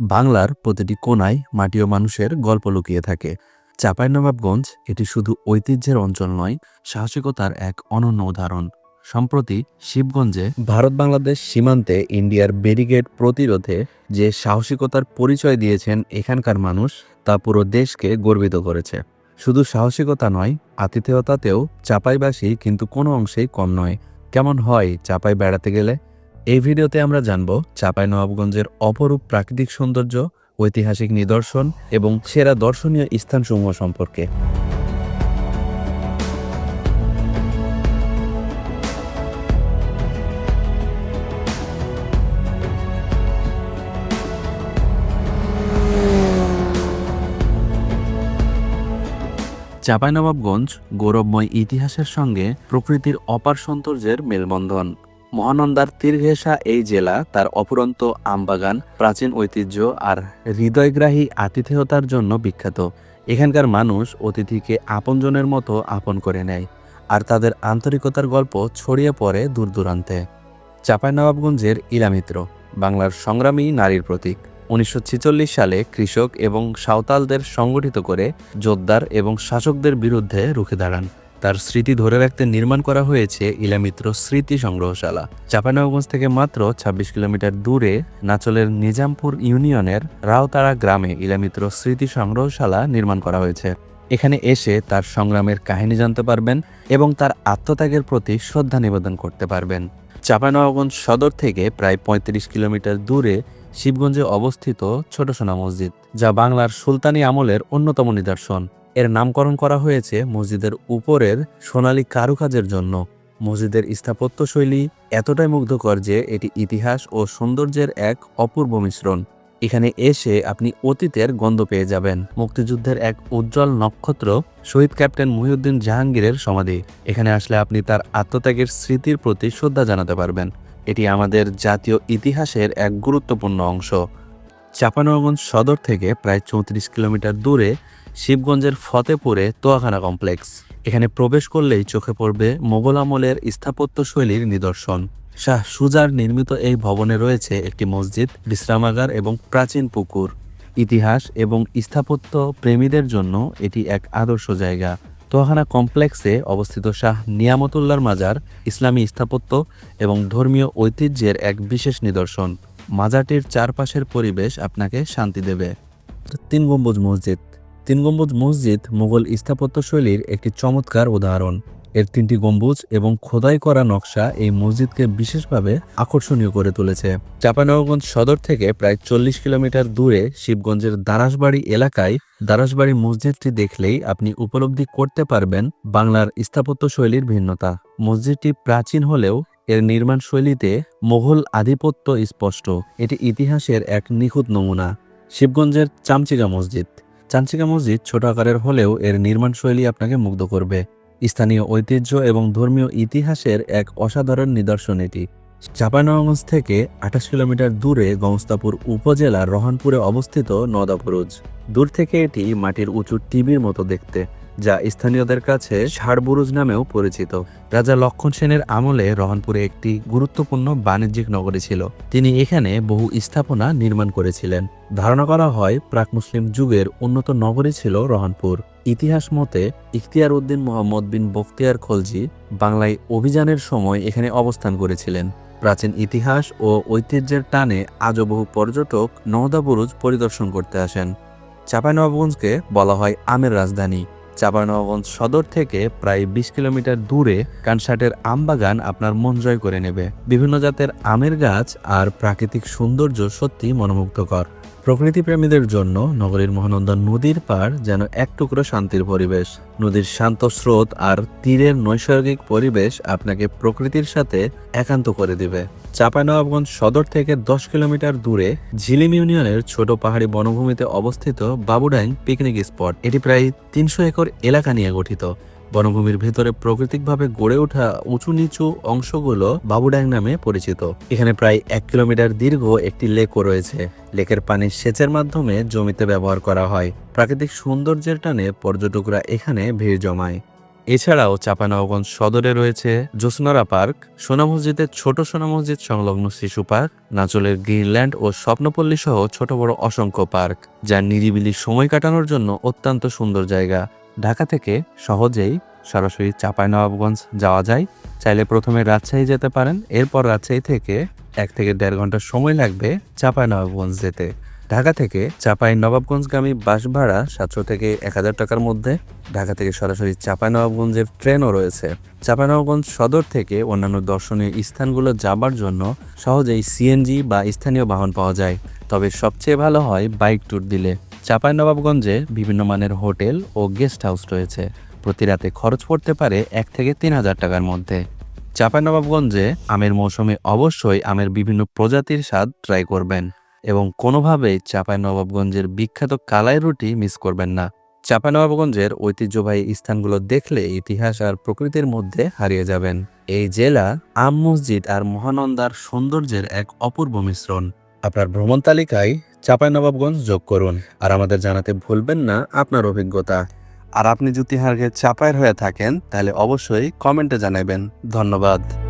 বাংলার প্রতিটি কোনায় মাটি ও মানুষের গল্প লুকিয়ে থাকে। চাঁপাইনবাবগঞ্জ এটি শুধু ঐতিহ্যের অঞ্চল নয়, সাহসিকতার এক অনন্য উদাহরণ। সম্প্রতি শিবগঞ্জে ভারত বাংলাদেশ সীমান্তে ইন্ডিয়ার ব্যারিগেড প্রতিরোধে যে সাহসিকতার পরিচয় দিয়েছেন এখানকার মানুষ, তা পুরো দেশকে গর্বিত করেছে। শুধু সাহসিকতা নয়, আতিথেয়তাতেও চাপাইবাসী কিন্তু কোনো অংশেই কম নয়। কেমন হয় চাপাই বেড়াতে গেলে? এই ভিডিওতে আমরা জানব নবাবগঞ্জের অপরূপ প্রাকৃতিক সৌন্দর্য, ঐতিহাসিক নিদর্শন এবং সেরা দর্শনীয় স্থানসমূহ সম্পর্কে। চাঁপাইনবাবগঞ্জ গৌরবময় ইতিহাসের সঙ্গে প্রকৃতির অপার সৌন্দর্যের মেলবন্ধন। মহানন্দার তীর এই জেলা, তার অপুরন্ত আমবাগান, প্রাচীন ঐতিহ্য আর হৃদয়গ্রাহী আতিথেয়তার জন্য বিখ্যাত। এখানকার মানুষ অতিথিকে আপনজনের মতো আপন করে নেয় আর তাদের আন্তরিকতার গল্প ছড়িয়ে পড়ে দূর দূরান্তে। চাঁপাইনবাবগঞ্জের ইলামিত্র, বাংলার সংগ্রামী নারীর প্রতীক। উনিশশো ছেচল্লিশ সালে কৃষক এবং সাঁওতালদের সংগঠিত করে জোদ্দার এবং শাসকদের বিরুদ্ধে রুখে দাঁড়ান। তার স্মৃতি ধরে রাখতে নির্মাণ করা হয়েছে ইলামিত্র স্মৃতি সংগ্রহশালা। চাঁপানগঞ্জ থেকে মাত্র ২৬ কিলোমিটার দূরে নাচলের নিজামপুর ইউনিয়নের রাওতারা গ্রামে ইলামিত্র স্মৃতি সংগ্রহশালা নির্মাণ করা হয়েছে। এখানে এসে তার সংগ্রামের কাহিনী জানতে পারবেন এবং তার আত্মত্যাগের প্রতি শ্রদ্ধা নিবেদন করতে পারবেন। চাঁপানগঞ্জ সদর থেকে প্রায় ৩৫ কিলোমিটার দূরে শিবগঞ্জে অবস্থিত ছোট সোনা মসজিদ, যা বাংলার সুলতানি আমলের অন্যতম নিদর্শন। এর নামকরণ করা হয়েছে মসজিদের উপরের সোনালী কারুকাজের জন্য। মসজিদের স্থাপত্যশৈলী এতটাই মুগ্ধকর যে এটি ইতিহাস ও সৌন্দর্যের এক অপূর্ব মিশ্রণ। এখানে এসে আপনি অতীতের গন্ধ পেয়ে যাবেন। মুক্তিযুদ্ধের এক উজ্জ্বল নক্ষত্র শহীদ ক্যাপ্টেন মহিউদ্দিন জাহাঙ্গীরের সমাধি। এখানে আসলে আপনি তার আত্মত্যাগের স্মৃতির প্রতি শ্রদ্ধা জানাতে পারবেন। এটি আমাদের জাতীয় ইতিহাসের এক গুরুত্বপূর্ণ অংশ। চাপানগঞ্জ সদর থেকে প্রায় চৌত্রিশ কিলোমিটার দূরে শিবগঞ্জের ফতেপুরে তোয়াখানা কমপ্লেক্স। এখানে প্রবেশ করলেই চোখে পড়বে মোগল আমলের স্থাপত্য শৈলীর নিদর্শন। শাহ সুজার নির্মিত এই ভবনে রয়েছে একটি মসজিদ, বিশ্রামাগার এবং প্রাচীন পুকুর। ইতিহাস এবং স্থাপত্য প্রেমীদের জন্য এটি এক আদর্শ জায়গা। তোহানা কমপ্লেক্সে অবস্থিত শাহ নিয়ামতুল্লার মাজার, ইসলামী স্থাপত্য এবং ধর্মীয় ঐতিহ্যের এক বিশেষ নিদর্শন। মাজারটির চারপাশের পরিবেশ আপনাকে শান্তি দেবে। তিন গম্বুজ মসজিদ। তিন গম্বুজ মসজিদ মুঘল স্থাপত্যশৈলীর একটি চমৎকার উদাহরণ। এর তিনটি গম্বুজ এবং খোদাই করা নকশা এই মসজিদকে বিশেষভাবে আকর্ষণীয় করে তুলেছে। চাঁপানগঞ্জ সদর থেকে প্রায় চল্লিশ কিলোমিটার দূরে শিবগঞ্জের দারাসবাড়ি এলাকায় দারাসবাড়ি মসজিদটি দেখলেই আপনি উপলব্ধি করতে পারবেন বাংলার স্থাপত্য শৈলীর ভিন্নতা। মসজিদটি প্রাচীন হলেও এর নির্মাণ শৈলীতে মোঘল আধিপত্য স্পষ্ট। এটি ইতিহাসের এক নিখুঁত নমুনা। শিবগঞ্জের চামচিকা মসজিদ। চামচিকা মসজিদ ছোট আকারের হলেও এর নির্মাণ শৈলী আপনাকে মুগ্ধ করবে। স্থানীয় ঐতিহ্য এবং ধর্মীয় ইতিহাসের এক অসাধারণ নিদর্শন এটি। চাঁপানগঞ্জ থেকে আঠাশ কিলোমিটার দূরে গংস্তাপুর উপজেলার রহনপুরে অবস্থিত নদাপুরুজ দূর থেকে এটি মাটির উঁচু টিভির মতো দেখতে। যা স্থানীয়দের কাছে ষাড়বুরুজ নামেও পরিচিত। রাজা লক্ষণ সেনের আমলে রহনপুরে একটি গুরুত্বপূর্ণ বাণিজ্যিক নগরী ছিল। তিনি এখানে বহু স্থাপনা নির্মাণ করেছিলেন। ধারণা করা হয়, প্রাক মুসলিম যুগের উন্নত নগরী ছিল রহনপুর। ইতিহাস মতে, ইখতিয়ার উদ্দিন মোহাম্মদ বিন বখতিয়ার খলজি বাংলায় অভিযানের সময় এখানে অবস্থান করেছিলেন। প্রাচীন ইতিহাস ও ঐতিহ্যের টানে আজও বহু পর্যটক নওদাবুরুজ পরিদর্শন করতে আসেন। চাঁপাইনবাবগঞ্জকে বলা হয় আমের রাজধানী। চাঁপাইনবাবগঞ্জ সদর থেকে প্রায় বিশ কিলোমিটার দূরে কানসাটের আমবাগান আপনার মন জয় করে নেবে। বিভিন্ন জাতের আমের গাছ আর প্রাকৃতিক সৌন্দর্য সত্যি মনোমুগ্ধকর। প্রকৃতিপ্রেমীদের জন্য নগরীর মহানন্দা নদীর পার যেন এক টুকরো শান্তির পরিবেশ। নদীর শান্ত স্রোত আর তীরের নৈসর্গিক পরিবেশ আপনাকে প্রকৃতির সাথে একান্ত করে দিবে। চাঁপাইনবাবগঞ্জ সদর থেকে দশ কিলোমিটার দূরে ঝিলিম ইউনিয়নের ছোট পাহাড়ি বনভূমিতে অবস্থিত বাবুডাইং পিকনিক স্পট। এটি প্রায় তিনশো একর এলাকা নিয়ে গঠিত। বনভূমির ভেতরে প্রাকৃতিকভাবে গড়ে ওঠা উঁচু নিচু অংশগুলো বাবুড্যাং নামে পরিচিত। এখানে প্রায় এক কিলোমিটার দীর্ঘ একটি লেকও রয়েছে। লেকের পানি সেচের মাধ্যমে জমিতে ব্যবহার করা হয়। প্রাকৃতিক সৌন্দর্যের টানে পর্যটকরা এখানে ভিড় জমায়। এছাড়াও চাঁপানবাবগঞ্জ সদরে রয়েছে জোসনারা পার্ক, সোনা মসজিদের ছোট সোনা মসজিদ সংলগ্ন শিশু পার্ক নাচলের গ্রিনল্যান্ড ও স্বপ্নপল্লী সহ ছোট বড় অসংখ্য পার্ক, যা নিরিবিলি সময় কাটানোর জন্য অত্যন্ত সুন্দর জায়গা। ঢাকা থেকে সহজেই সরাসরি চাঁপাইনবাবগঞ্জ যাওয়া যায়। চাইলে প্রথমে রাজশাহী যেতে পারেন, এরপর রাজশাহী থেকে এক থেকে দেড় ঘণ্টা সময় লাগবে চাঁপাইনবাবগঞ্জ যেতে। ঢাকা থেকে চাঁপাই নবাবগঞ্জগামী বাস ভাড়া সাতশো থেকে এক হাজার টাকার মধ্যে। ঢাকা থেকে সরাসরি চাপাই নবাবগঞ্জের ট্রেনও রয়েছে। চাঁপাইনবাবগঞ্জ সদর থেকে অন্যান্য দর্শনীয় স্থানগুলো যাবার জন্য সহজেই সিএনজি বা স্থানীয় বাহন পাওয়া যায়। তবে সবচেয়ে ভালো হয় বাইক ট্যুর দিলে। চাপাই নবাবগঞ্জে বিভিন্ন মানের হোটেল ও গেস্ট হাউস রয়েছে। প্রতি রাতে খরচ পড়তে পারে এক থেকে তিন হাজার টাকার মধ্যে। চাপাই নবাবগঞ্জে আমের মৌসুমে অবশ্যই আমের বিভিন্ন প্রজাতির স্বাদ ট্রাই করবেন। এবং কোনোভাবেই চাঁপাইনবাবগঞ্জের বিখ্যাত কালাই রুটি মিস করবেন না। চাঁপাইনবাবগঞ্জের ঐতিহ্যবাহী স্থানগুলো দেখলে ইতিহাস আর প্রকৃতির মধ্যে হারিয়ে যাবেন। এই জেলা আম মসজিদ আর মহানন্দার সৌন্দর্যের এক অপূর্ব মিশ্রণ। আপনার ভ্রমণ তালিকায় চাঁপাইনবাবগঞ্জ যোগ করুন আর আমাদের জানাতে ভুলবেন না আপনার অভিজ্ঞতা। আর আপনি যদি হারগে চাপায়ের হয়ে থাকেন তাহলে অবশ্যই কমেন্টে জানাবেন। ধন্যবাদ।